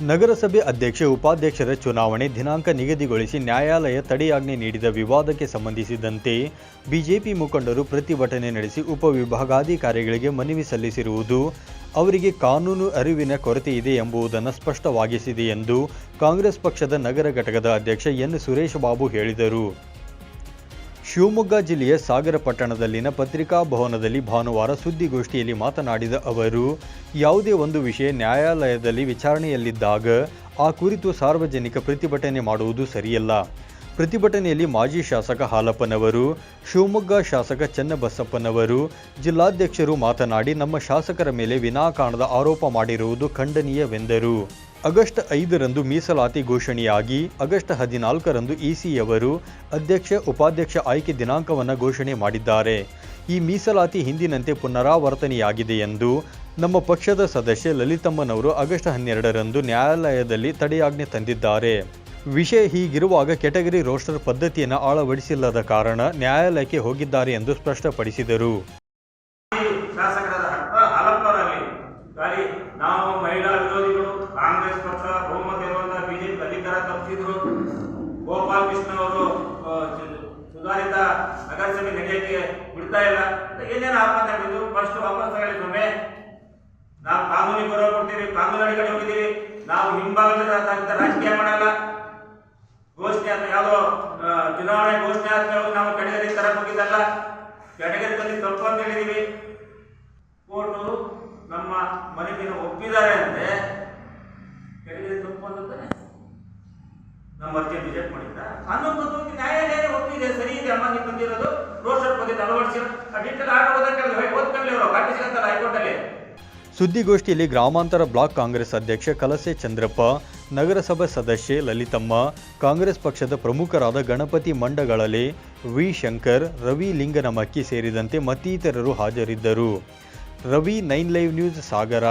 ನಗರಸಭೆ ಅಧ್ಯಕ್ಷ, ಉಪಾಧ್ಯಕ್ಷರ ಚುನಾವಣೆ ದಿನಾಂಕ ನಿಗದಿಗೊಳಿಸಿ ನ್ಯಾಯಾಲಯ ತಡೆಯಾಜ್ಞೆ ನೀಡಿದ ವಿವಾದಕ್ಕೆ ಸಂಬಂಧಿಸಿದಂತೆ ಬಿಜೆಪಿ ಮುಖಂಡರು ಪ್ರತಿಭಟನೆ ನಡೆಸಿ ಉಪವಿಭಾಗಾಧಿಕಾರಿಗಳಿಗೆ ಮನವಿ ಸಲ್ಲಿಸಿರುವುದು ಅವರಿಗೆ ಕಾನೂನು ಅರಿವಿನ ಕೊರತೆ ಇದೆ ಎಂಬುದನ್ನು ಸ್ಪಷ್ಟವಾಗಿಸಿದೆ ಎಂದು ಕಾಂಗ್ರೆಸ್ ಪಕ್ಷದ ನಗರ ಘಟಕದ ಅಧ್ಯಕ್ಷ ಎನ್ ಸುರೇಶ್ ಬಾಬು ಹೇಳಿದರು. ಶಿವಮೊಗ್ಗ ಜಿಲ್ಲೆಯ ಸಾಗರ ಪಟ್ಟಣದಲ್ಲಿನ ಪತ್ರಿಕಾ ಭವನದಲ್ಲಿ ಭಾನುವಾರ ಸುದ್ದಿಗೋಷ್ಠಿಯಲ್ಲಿ ಮಾತನಾಡಿದ ಅವರು, ಯಾವುದೇ ಒಂದು ವಿಷಯ ನ್ಯಾಯಾಲಯದಲ್ಲಿ ವಿಚಾರಣೆಯಲ್ಲಿದ್ದಾಗ ಆ ಕುರಿತು ಸಾರ್ವಜನಿಕ ಪ್ರತಿಭಟನೆ ಮಾಡುವುದು ಸರಿಯಲ್ಲ. ಪ್ರತಿಭಟನೆಯಲ್ಲಿ ಮಾಜಿ ಶಾಸಕ ಹಾಲಪ್ಪನವರು, ಶಿವಮೊಗ್ಗ ಶಾಸಕ ಚನ್ನಬಸಪ್ಪನವರು, ಜಿಲ್ಲಾಧ್ಯಕ್ಷರು ಮಾತನಾಡಿ, ನಮ್ಮ ಶಾಸಕರ ಮೇಲೆ ವಿನಾಕಾರಣದ ಆರೋಪ ಮಾಡಿರುವುದು ಖಂಡನೀಯವೆಂದರು. ಆಗಸ್ಟ್ ಐದರಂದು ಮೀಸಲಾತಿ ಘೋಷಣೆಯಾಗಿ, ಆಗಸ್ಟ್ ಹದಿನಾಲ್ಕರಂದು ಇಸಿಯವರು ಅಧ್ಯಕ್ಷ, ಉಪಾಧ್ಯಕ್ಷ ಆಯ್ಕೆ ದಿನಾಂಕವನ್ನು ಘೋಷಣೆ ಮಾಡಿದ್ದಾರೆ. ಈ ಮೀಸಲಾತಿ ಹಿಂದಿನಂತೆ ಪುನರಾವರ್ತನೆಯಾಗಿದೆ ಎಂದು ನಮ್ಮ ಪಕ್ಷದ ಸದಸ್ಯ ಲಲಿತಮ್ಮನವರು ಆಗಸ್ಟ್ ಹನ್ನೆರಡರಂದು ನ್ಯಾಯಾಲಯದಲ್ಲಿ ತಡೆಯಾಜ್ಞೆ ತಂದಿದ್ದಾರೆ. ವಿಷಯ ಹೀಗಿರುವಾಗ ಕೆಟಗರಿ ರೋಸ್ಟರ್ ಪದ್ಧತಿಯನ್ನು ಅಳವಡಿಸಿಲ್ಲದ ಕಾರಣ ನ್ಯಾಯಾಲಯಕ್ಕೆ ಹೋಗಿದ್ದಾರೆ ಎಂದು ಸ್ಪಷ್ಟಪಡಿಸಿದರು. ನಗರಸಭೆ ನಡೆಯಕ್ಕೆ ಬಿಡ್ತಾ ಇಲ್ಲ. ಏನೇನು ಆತ್ಮಹತ್ಯೆ ಮಾಡಿದ್ರು ಫಸ್ಟ್ ವಾಪಸ್ ತಗೊಳ್ಳಿ ಒಮ್ಮೆ ನಾವು ಕಾನೂನಿಗೆ ಗೌರವ ಕೊಡ್ತೀವಿ ಕಾನೂನು ಅಡಿಗಡೆ ಹೋಗಿದ್ದೀವಿ. ನಾವು ಹಿಂಭಾಗದ ರಾಜಕೀಯ ಮಾಡಲ್ಲ. ಘೋಷಣೆ ಅಂತ ಯಾವುದೋ ಚುನಾವಣೆ ಘೋಷಣೆ ಆದ್ಮೇಲೆ ನಾವು ಕೆಟಗರಿ ತರ ಹೋಗಿದ್ದಲ್ಲ. ಕೆಟಗರಿ ತಂದು ತಪ್ಪು ಅಂತ ಹೇಳಿದೀವಿ. ಕೋರ್ಟು ನಮ್ಮ ಮನೆಗಿನ ಒಪ್ಪಿದ್ದಾರೆ ಅಂದ್ರೆ ಕೆಟಗರಿ ತಪ್ಪು ಅಂತಂದ್ರೆ ನಮ್ಮ ಅರ್ಜಿ ರಿಜೆಕ್ಟ್ ಮಾಡಿದ್ದ ಕಾನೂನು ತತ್ವಕ್ಕೆ ನ್ಯಾಯಾಲಯ ಒಪ್ಪಿದೆ ಸರಿ ಇದೆ ಅಮ್ಮ ನೀವು ಬಂದಿರೋದು ರೋಷರ್ ಬಗ್ಗೆ ಅಳವಡಿಸಿ ಅವರು ಸುದ್ದಿಗೋಷ್ಠಿಯಲ್ಲಿ ಗ್ರಾಮಾಂತರ ಬ್ಲಾಕ್ ಕಾಂಗ್ರೆಸ್ ಅಧ್ಯಕ್ಷ ಕಲಸೆ ಚಂದ್ರಪ್ಪ, ನಗರಸಭಾ ಸದಸ್ಯೆ ಲಲಿತಮ್ಮ, ಕಾಂಗ್ರೆಸ್ ಪಕ್ಷದ ಪ್ರಮುಖರಾದ ಗಣಪತಿ ಮಂಡಗಳಲೆ, ವಿ ಶಂಕರ್, ರವಿ ಲಿಂಗನಮಕ್ಕಿ ಸೇರಿದಂತೆ ಮತ್ತಿತರರು ಹಾಜರಿದ್ದರು. Ravi nine live news Sagara.